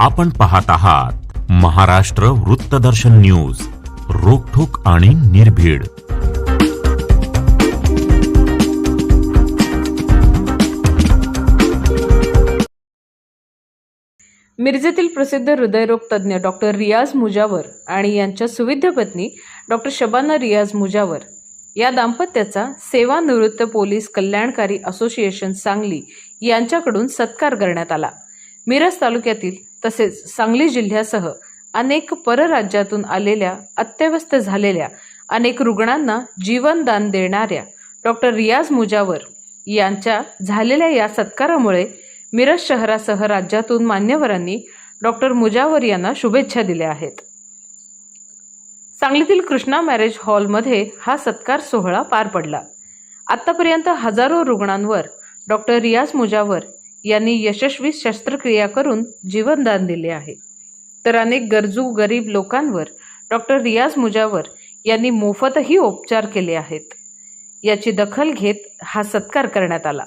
आपण पाहत आहात महाराष्ट्र वृत्तदर्शन न्यूज रोखोक आणि निर्भीड. मिरजेतील प्रसिद्ध हृदयरोग तज्ज्ञ डॉक्टर रियाज मुजावर आणि यांच्या सुविद्य पत्नी डॉक्टर शबाना रियाज मुजावर या दाम्पत्याचा सेवानिवृत्त पोलीस कल्याणकारी असोसिएशन सांगली यांच्याकडून सत्कार करण्यात आला. मिरज तालुक्यातील तसेच सांगली जिल्ह्यासह अनेक परराज्यातून आलेल्या अत्यवस्थ झालेल्या अनेक रुग्णांना जीवनदान देणाऱ्या डॉक्टर रियाज मुजावर यांच्या झालेल्या या सत्कारामुळे मिरज शहरासह राज्यातून मान्यवरांनी डॉक्टर मुजावर यांना शुभेच्छा दिल्या आहेत. सांगलीतील कृष्णा मॅरेज हॉलमध्ये हा सत्कार सोहळा पार पडला. आतापर्यंत हजारो रुग्णांवर डॉक्टर रियाज मुजावर यांनी यशस्वी शस्त्रक्रिया करून जीवनदान दिले आहे. तर अनेक गरजू गरीब लोकांवर डॉक्टर रियाज मुजावर यांनी मोफतही उपचार केले आहेत. याची दखल घेत हा सत्कार करण्यात आला.